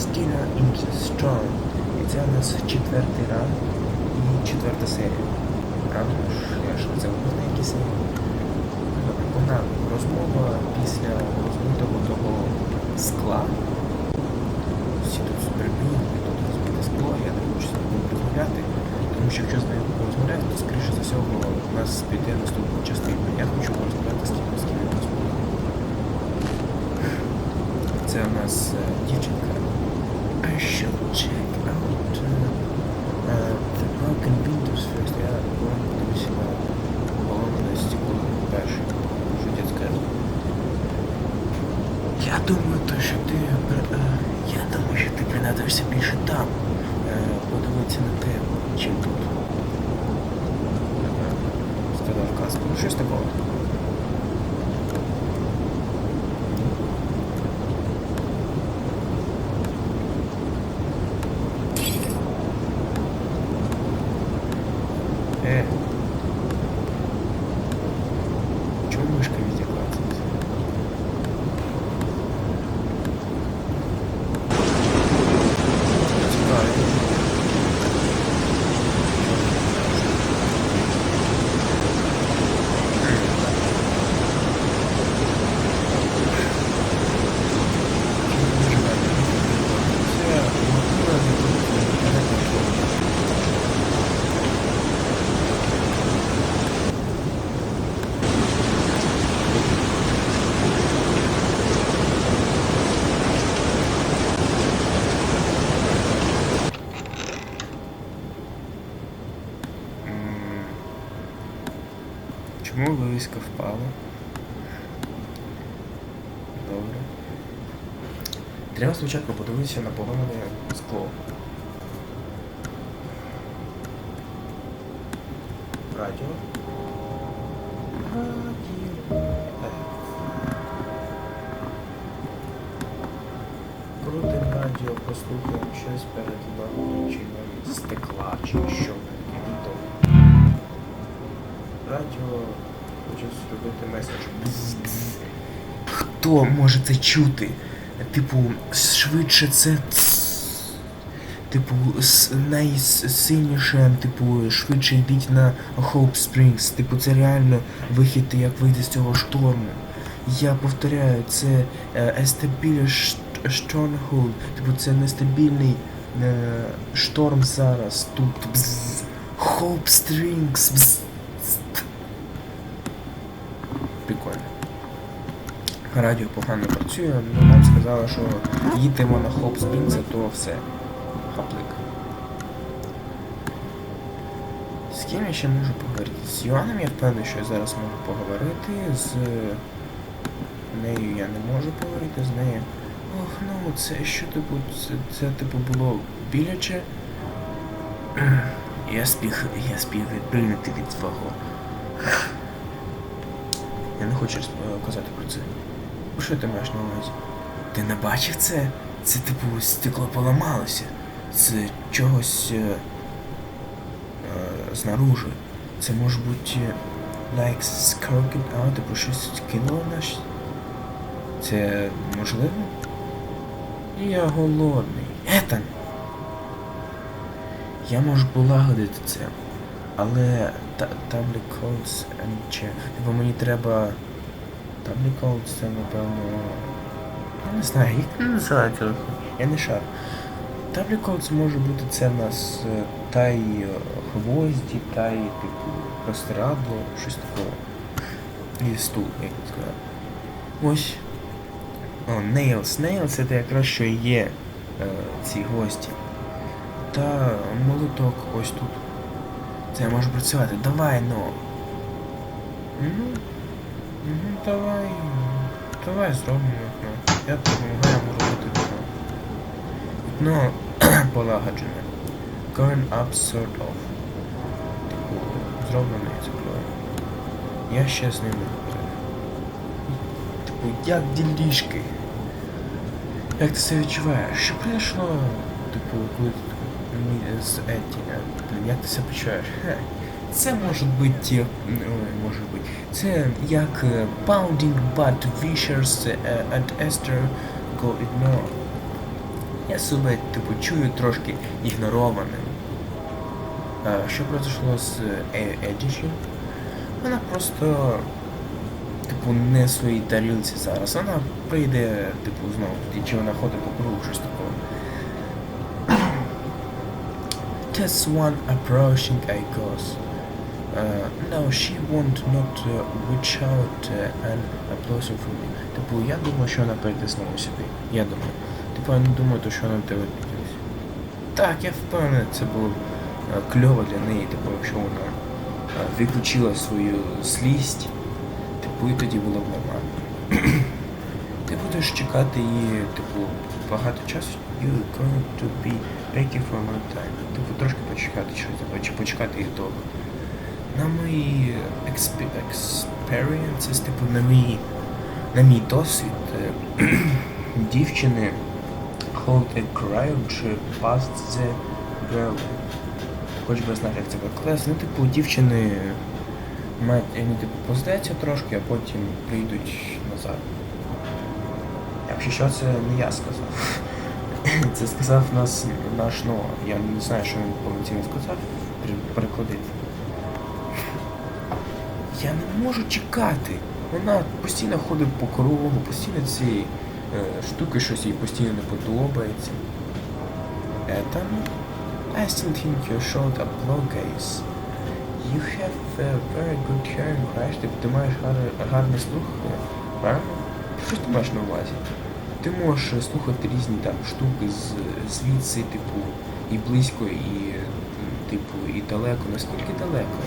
Stealer in Storm. І це у нас четвертий раунд і четверта серія. Правда ж, я ж це на якісь погнали. Розмова після розмитого того скла. Всі тут прибігли, тут розбите скло, я не хочу з ним розмовляти. Тому що якщо з нею розмовляти, то скоріше за всього у нас піде наступна частина. Я хочу розмовляти з ким з ким я розмовляю. Це у нас е, дівчинка. Should check out uh, uh, the broken windows first. Я говорю, подивлюся на поломане стекло перше. Що дід скаже. Я думаю, то, що ти е, я думаю, що ти принадишся більше там. Е, подивитися на те, чим тут. Сказав казку. Ну щось такого. Е. Чому мишка відтекла? Цікаво. Це культура не М, Чому вивіска? Добре. Треба спочатку подивитися на поломане скло. Радіо. Радіо. Крутим радіо, послухаємо щось перед вилученням стекла чи що. Радіо хоче зробити меседж. Хто може це чути? Типу, швидше це. Типу, найсильніше, типу, швидше йдіть на Hope Springs. Типу, це реально вихід, як вийти з цього шторму. Я повторяю, це е, Estabilis Stronghold. Типу, це нестабільний е, шторм зараз. Тут. Hope Springs. Радіо погано працює, нам сказали, що їдемо на Хоп Спрінг, то все. Хаплик. З ким я ще можу поговорити? З Йоаном я впевнений, що я зараз можу поговорити. З нею я не можу поговорити, з нею. Ох, ну це що типу, це, це типу було біляче. Я спіг, я спіг відбильнути від свого. Я не хочу розп- казати про це. Що ти маєш на увазі? Ти не бачив це? Це типу стекло поламалося. З чогось е, е, знаружи. Це може бути е, like skirted out, типу щось кинуло наш. Це можливо? Я голодний. Етан! Я можу полагодити це. Але та, таблі codes and. Типу мені треба. Таблі це напевно. Я не знаю, як це називається. Я не шар. Таблі codes може бути це в нас е, та й е, гвозді, та й типу простирадло, щось такого. І стул, як сказати. Ось. О, nails. Nails це якраз що є е, ці гвозді. Та молоток ось тут. Це може працювати. Давай, ну. Ну, ну давай. Давай зробимо вікно. Я допомагаю робити вікно. Вікно полагоджене. Going up sort of. Типу, зроблено і закрою. Я ще з ним не говорив. Типу, як ділішки? Як ти себе відчуваєш? Що прийшло? Типу, коли з Етті, е, як ти себе почуваєш? Хе. Це може бути, як- може бути. Це як е, Pounding But Vicious е, and Esther Go Ignore. я себе типу чую трошки ігнорованим. Е, Що произошло з Е- Едіші? Вона просто типу не в своїй тарілці зараз. Вона прийде, типу, знову, чи вона ходить по кругу, щось такого. Test one approaching Aikos. Uh, no, she won't not uh, reach out uh, and applause from me. Типу, я думаю, що вона прийде знову сюди. Я думаю. Типу, я не думаю, то, що вона тебе піднесе. Так, я впевнений, це було е, кльово для неї, типу, якщо вона е, виключила свою злість, типу, і тоді було б нормально. Ти будеш чекати її, типу, багато часу. You're going to be waiting for a long time. Типу, трошки почекати, що типу, чи почекати їх довго. На мої експі- experiences, типу, на мій, на мій досвід, е, дівчини hold a grudge past the girl. Хоч би знати, як це викласти. Ну, типу, дівчини мають, вони, типу, поздається трошки, а потім прийдуть назад. Якщо що, це не я сказав. Це сказав нас наш ну, я не знаю, що він повноцінно сказав. При- Переклади. Я не можу чекати. Вона постійно ходить по кругу, постійно ці е, штуки щось їй постійно не подобається. Это I still think you're short up low case. You have a very good hearing, right? Типу, ти маєш гарний, слух, правильно? Що ти маєш на увазі? Ти можеш слухати різні там штуки з звідси, типу, і близько, і типу, і далеко. Наскільки далеко?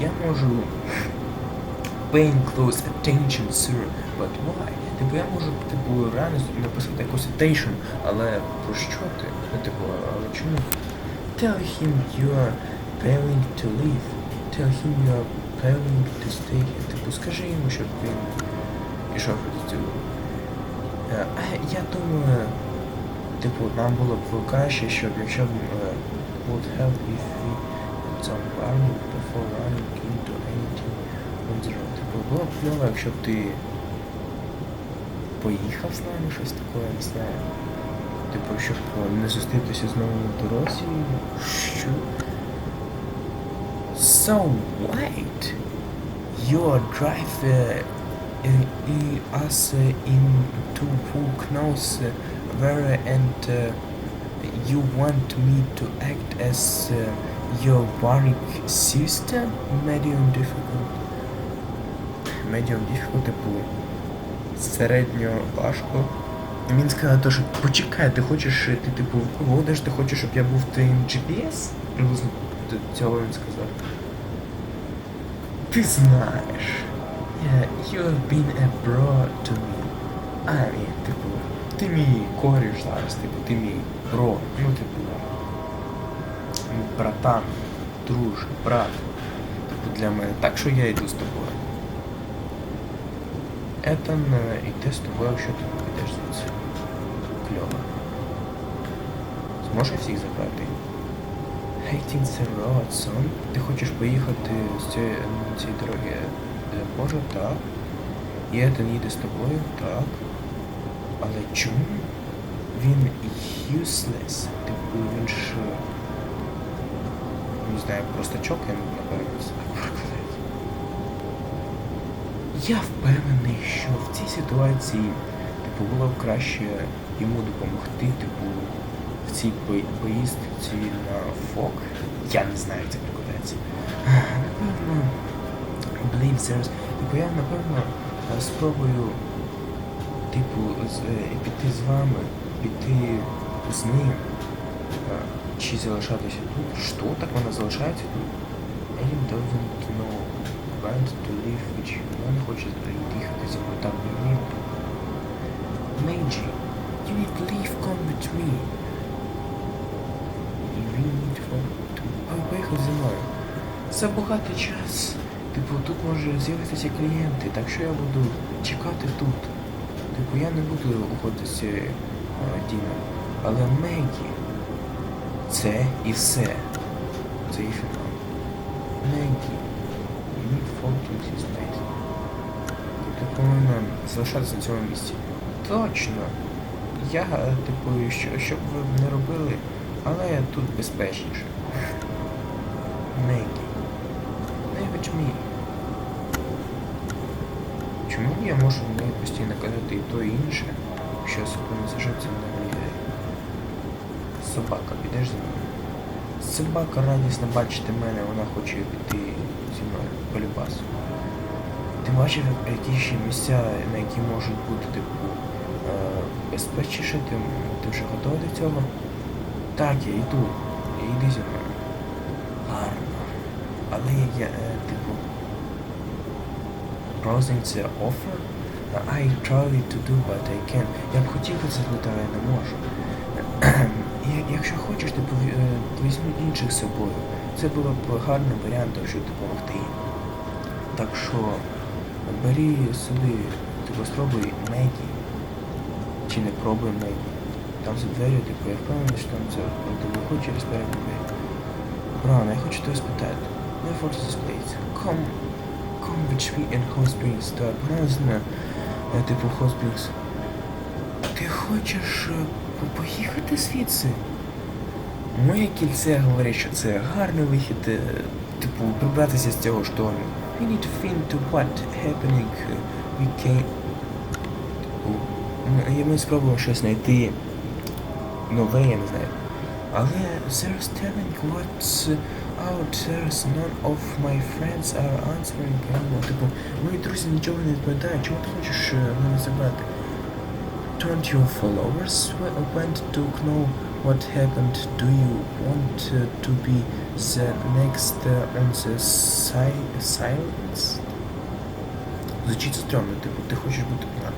Я можу paying close attention, sir, but why? Типу я можу типу реально написати якусь citation, але про що ти? Ну, типу, але чому? Tell him you are planning to leave. Tell him you are planning to stay here. Типу, скажи йому, щоб він пішов від цього. Е, Я думаю, типу, нам було б краще, щоб якщо б е, would help if we had some running before running into anything on the road. Типу, було б кльово, якщо б ти поїхав з нами, щось таке, я не знаю. Типу, щоб е, не зустрітися знову на дорозі. Що? So wait, your drive uh, uh, us uh, into who knows uh, where and uh, you want me to act as uh, your work sister? Medium difficult. Medium difficult, типу, середньо важко. Він сказав, що почекай, ти хочеш, ти типу водиш, ти хочеш, щоб я був твоїм GPS? Приблизно цього він сказав. Ти знаєш. Yeah, you have been a bro to me. А, ні, типу, ти мій коріш зараз, типу, ти мій бро. Ну, типу, братан, друж, брат. Типу, для мене. Так що я йду з тобою. Етан е, йде з тобою, якщо ти підеш звідси. Кльово. Зможеш всіх забрати? Hating the road, son. Ти хочеш поїхати з цієї, на цій дороги? Е, Може, так. І Етан їде з тобою, так. Але чому він useless? Типу він ж... е, Не знаю, просто чокаємо, напевно. Я впевнений, що в цій ситуації типу, було б краще йому допомогти, типу, в цій поїздці на фок. Я не знаю, як це перекладається. Напевно, believe there's... Типу, я напевно спробую, типу, е, піти з вами, піти з ним. Е, Чи залишатися тут? Що? Так вона залишається тут? Елін doesn't know when to leave which не хоче їхати зі мною так не you need to leave come with me. І він for to... Ой, поїхав зі мною. Забагато час. Типу, тут може з'явитися клієнти, так що я буду чекати тут. Типу, я не буду уходити з е, Діна. Але Мегі, це і все. Це і фінал. Мегі, face. Ти повинна залишатися на цьому місці. Точно. Я, типу, що, що б ви не робили, але тут безпечніше. Мегі. Навіть мій. Чому я можу не постійно казати і то і інше, що особливо це не влияє? Собака, підеш зі мною? Собака радісно бачити мене, вона хоче піти мною Полюбас. Ти бачив які ще місця, на які можуть бути типу е, безпечніше, ти, ти вже готовий до цього? Так, я йду. Йди зі мною. Гарно. Але я, е, типу. Browsing the offer? I tried to do but I can't. Я б хотів це але не можу. Якщо хочеш, ві- е, візьми інших з собою. Це було б гарним варіантом, щоб допомогти їм. Так що бери собі, типу, спробуй Мегі. Чи не пробуй Мегі. Там за дверю, типу, я впевнений, що там це ти виходь через передні двері. Я хочу тебе спитати. For this place. Come, come with me in Hot Springs. Так, вона е, типу, Hot Ти хочеш е, поїхати звідси? Моє кільце говорить, що це гарний вихід, е, типу, прибратися з цього шторму. We need to think to what happening uh, we can... Типу, ми, ми спробуємо щось знайти нове, я не знаю. Але there's telling what's out, there's none of my friends are answering anymore. Типу, мої друзі нічого не відповідають, чому ти хочеш е, мене забрати? Don't your followers w- want to know what happened? Do you want to be the next on the si- silence? Звучить стрьомно, типу, ти хочеш бути план.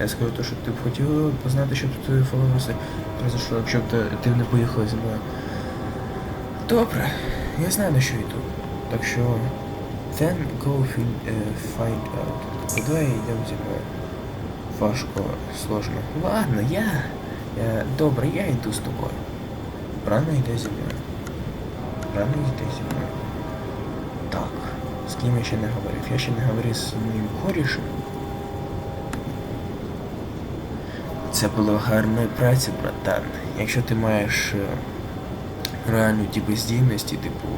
Я скажу то, що ти б хотів познати, щоб твої фоловерси произошло, якщо б ти, не поїхала зі мною. Добре, я знаю, на що йду. Так що then go uh, find out. Куди я йдемо зі мною? Важко, сложно. Ладно, я. Я добре, я йду з тобою. Рано йде зі мною. Рано йде зі мною. Так, з ким я ще не говорив? Я ще не говорив з моїм корішем. Це було гарної праці, братан. Якщо ти маєш е, реальну типу здібності, типу,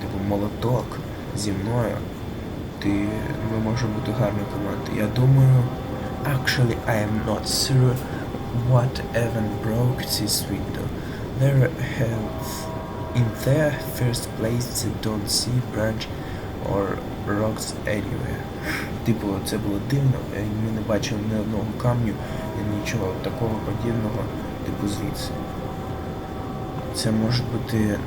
типу молоток зі мною, ти ми можемо бути гарною командою. Я думаю, actually I am not sure what even broke this window. There have in their first place don't see branch or rocks anywhere. Типу, це було дивно, ми не бачили ні одного камню, і нічого такого подібного, типу звідси. Це може бути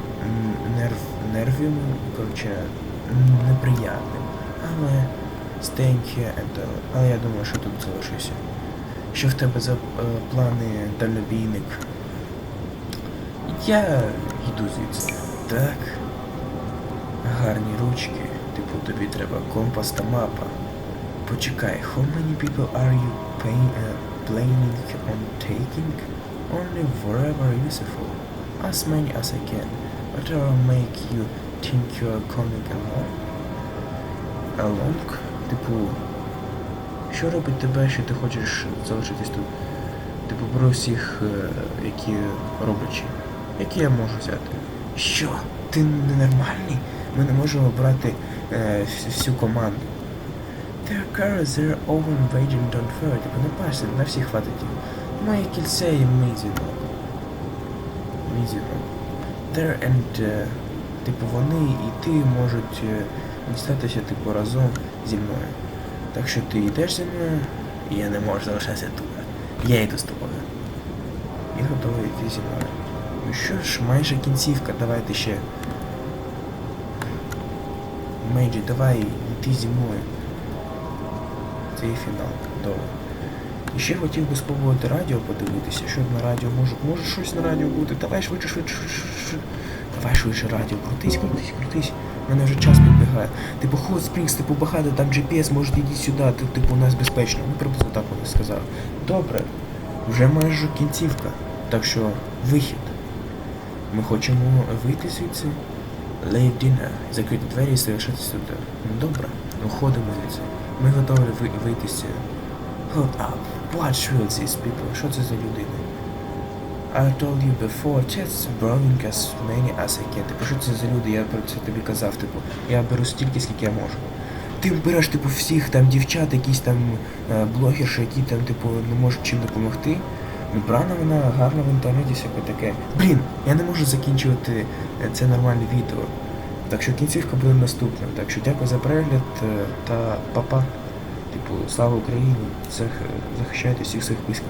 нерв, нервним, коротше, неприятним. Але staying here and але я думаю, що тут залишуся. Що в тебе за е, плани дальнобійник? Я йду звідси. Так. Гарні ручки. Типу тобі треба компас та мапа. Почекай, how many people are you pay, uh, planning on taking? Only wherever useful. As many as I can. Whatever make you think you are coming along? Along? Типу, що робить тебе, що ти хочеш залишитись тут? Типу, про всіх, е, які робочі. Які я можу взяти? Що? Ти ненормальний? Ми не можемо брати е, всю- команду. Their cars, waging don't fair. Типу, не парся, на всіх хватить. Моє кільце і мізіно. Мізіно. There and... е, типу, вони і ти можуть е, дістатися, типу, разом зі мною. Так що ти йдеш зі мною, я не можу залишатися тут. Я йду з тобою. І готовий йти зі мною. Ну що ж, майже кінцівка, давайте ще. Мейджі, давай йти зі мною. Це і фінал. Добре. І ще хотів би спробувати радіо подивитися, що на радіо може. Може щось на радіо бути. Давай швидше, швидше, швидше. Давай швидше радіо. Крутись, крутись, крутись. У мене вже час підбігає. Типу Hot Springs, типу багато, там GPS, може йди сюди, ти- типу у нас безпечно. Ну приблизно так вони сказали. Добре. Вже майже кінцівка. Так що вихід. Ми хочемо вийти звідси. Leave dinner. Закрити двері і залишатися тут. Ну добре, виходимо звідси. Ми готові вийти з цього. Hold up. What should these people? Що це за людина? I told you before, just borrowing as many as I can. Типу, що це за люди? Я про це тобі казав, типу, я беру стільки, скільки я можу. Ти береш, типу, всіх там дівчат, якісь там е, блогерші, які там, типу, не можуть чим допомогти. Ну, правильно, вона гарна в інтернеті, всяке таке. Блін, я не можу закінчувати е, це нормальне відео. Так що кінцівка буде наступна. Так що дякую за перегляд е, та папа. Типу, слава Україні! Зах- Захищайте всіх своїх близьких.